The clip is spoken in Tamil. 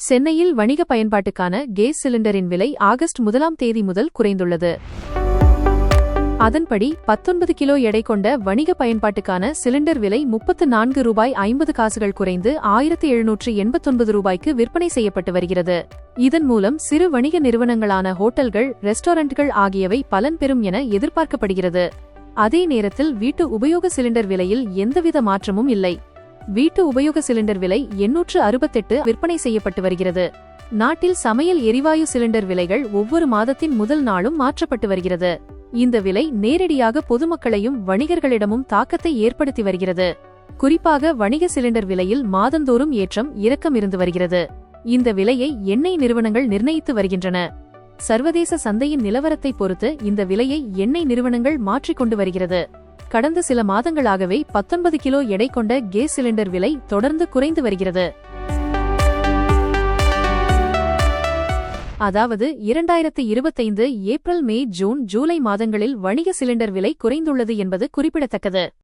சென்னையில் வணிக பயன்பாட்டுக்கான கேஸ் சிலிண்டரின் விலை ஆகஸ்ட் முதலாம் தேதி முதல் குறைந்துள்ளது. அதன்படி பத்தொன்பது கிலோ எடை கொண்ட வணிக பயன்பாட்டுக்கான சிலிண்டர் விலை முப்பத்து நான்கு ரூபாய் ஐம்பது காசுகள் குறைந்து ஆயிரத்து எழுநூற்று எண்பத்தொன்பது ரூபாய்க்கு விற்பனை செய்யப்பட்டு வருகிறது. இதன் மூலம் சிறு வணிக நிறுவனங்களான ஹோட்டல்கள் ரெஸ்டாரண்ட்கள் ஆகியவை பலன் பெறும் என எதிர்பார்க்கப்படுகிறது. அதே நேரத்தில் வீட்டு உபயோக சிலிண்டர் விலையில் எந்தவித மாற்றமும் இல்லை. வீட்டு உபயோக சிலிண்டர் விலை எண்ணூற்று அறுபத்தெட்டு விற்பனை செய்யப்பட்டு வருகிறது. நாட்டில் சமையல் எரிவாயு சிலிண்டர் விலைகள் ஒவ்வொரு மாதத்தின் முதல் நாளும் மாற்றப்பட்டு வருகிறது. இந்த விலை நேரடியாக பொதுமக்களையும் வணிகர்களிடமும் தாக்கத்தை ஏற்படுத்தி வருகிறது. குறிப்பாக வணிக சிலிண்டர் விலையில் மாதந்தோறும் ஏற்றம் இறக்கம் இருந்து வருகிறது. இந்த விலையை எண்ணெய் நிறுவனங்கள் நிர்ணயித்து வருகின்றன. சர்வதேச சந்தையின் நிலவரத்தை பொறுத்து இந்த விலையை எண்ணெய் நிறுவனங்கள் மாற்றிக்கொண்டு வருகிறது. கடந்த சில மாதங்களாகவே பத்தொன்பது கிலோ எடை கொண்ட கேஸ் சிலிண்டர் விலை தொடர்ந்து குறைந்து வருகிறது. அதாவது இரண்டாயிரத்து இருபத்தைந்து ஏப்ரல் மே ஜூன் ஜூலை மாதங்களில் வணிக சிலிண்டர் விலை குறைந்துள்ளது என்பது குறிப்பிடத்தக்கது.